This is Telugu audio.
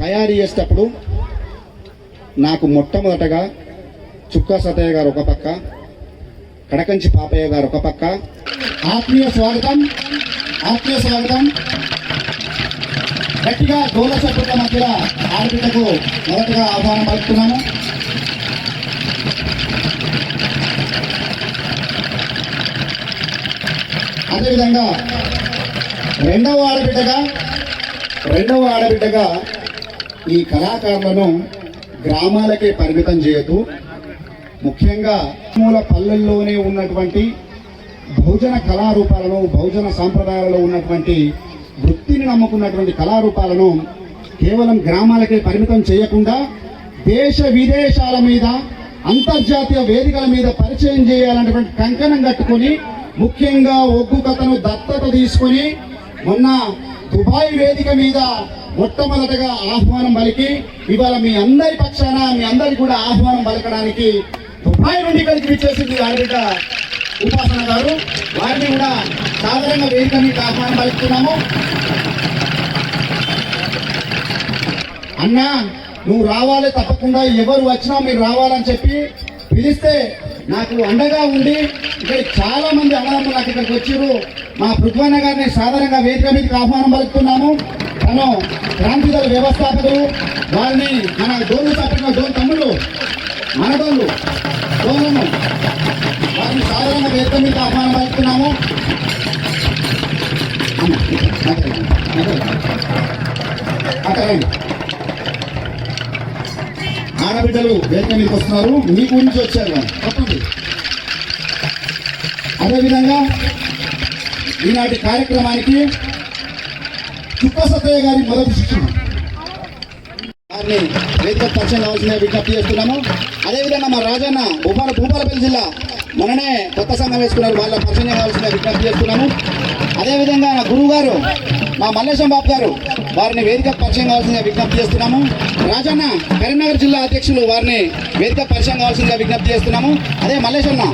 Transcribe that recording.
తయారు చేసేటప్పుడు నాకు మొట్టమొదటగా చుక్కా సతయ్య గారు ఒక పక్క కడకంచి పాపయ్య గారు ఒక పక్క. ఆత్మీయ స్వాగతం ఆత్మీయ స్వాగతం. గట్టిగా గోల సభ్యుల మధ్యలో ఆడబిడ్డకు మొదటగా ఆహ్వానం పలుకుతున్నాము. అదేవిధంగా రెండవ ఆడబిడ్డగా రెండవ ఆడబిడ్డగా ఈ కళాకారులను గ్రామాలకే పరిమితం చేయొద్దు. ముఖ్యంగా మూల పల్లెల్లోనే ఉన్నటువంటి బహుజన కళారూపాలను బహుజన సాంప్రదాయాలలో ఉన్నటువంటి వృత్తిని నమ్ముకున్నటువంటి కళారూపాలను కేవలం గ్రామాలకే పరిమితం చేయకుండా దేశ విదేశాల మీద అంతర్జాతీయ వేదికల మీద పరిచయం చేయాలన్నటువంటి కంకణం కట్టుకొని ముఖ్యంగా ఒగ్గు కథను దత్తత తీసుకొని మొన్న దుబాయ్ వేదిక మీద మొట్టమొదటగా ఆహ్వానం పలికి ఇవాళ మీ అందరి పక్షాన మీ అందరికి కూడా ఆహ్వానం పలకడానికి దుబాయ్ నుండి కలిసి విచ్చేసింది ఆడబిడ్డ ఉపాసన గారు. వారిని కూడా సాధారణంగా వేదిక మీకు ఆహ్వానం పలుకుతున్నాము. అన్నా నువ్వు రావాలి తప్పకుండా ఎవరు వచ్చినా మీరు రావాలని చెప్పి పిలిస్తే నాకు అండగా ఉండి ఇక్కడ చాలా మంది అన్నదమ్ములు నాకు ఇక్కడికి వచ్చారు మా పృథ్వన్న గారిని సాధారణంగా వేదిక మీదకి ఆహ్వానం పలుకుతున్నాము. తను క్రాంతిదళ వ్యవస్థాపకులు. వారిని మన డోలు తప్పిన డోలు తమ్ముడు మన డోలు డోలను వారిని సాధారణ వేదిక మీద ఆహ్వానం పలుకుతున్నాము. అక్కడ ఆడబిడ్డలు వేదిక మీదకి వస్తున్నారు. మీ గురించి వచ్చారు. అదేవిధంగా ఈనాటి కార్యక్రమానికి చుక్క సత్తయ్య గారి మొదటి శిక్షణ. వారిని వేదిక పరిచయం కావాల్సిన విజ్ఞప్తి చేస్తున్నాము. అదేవిధంగా మా రాజన్న భూపాల భూపాలపల్లి జిల్లా మొన్ననే కొత్త సంఘం వేసుకున్నారు. వాళ్ళ పరిచయం కావాల్సిన విజ్ఞప్తి చేస్తున్నాము. అదేవిధంగా నా గురువు గారు మా మల్లేశం బాబు గారు వారిని వేదిక పరిచయం కావాల్సిందిగా విజ్ఞప్తి చేస్తున్నాము. రాజన్న కరీంనగర్ జిల్లా అధ్యక్షులు వారిని వేదిక పరిచయం కావాల్సిందిగా విజ్ఞప్తి చేస్తున్నాము. అదే మల్లేశన్న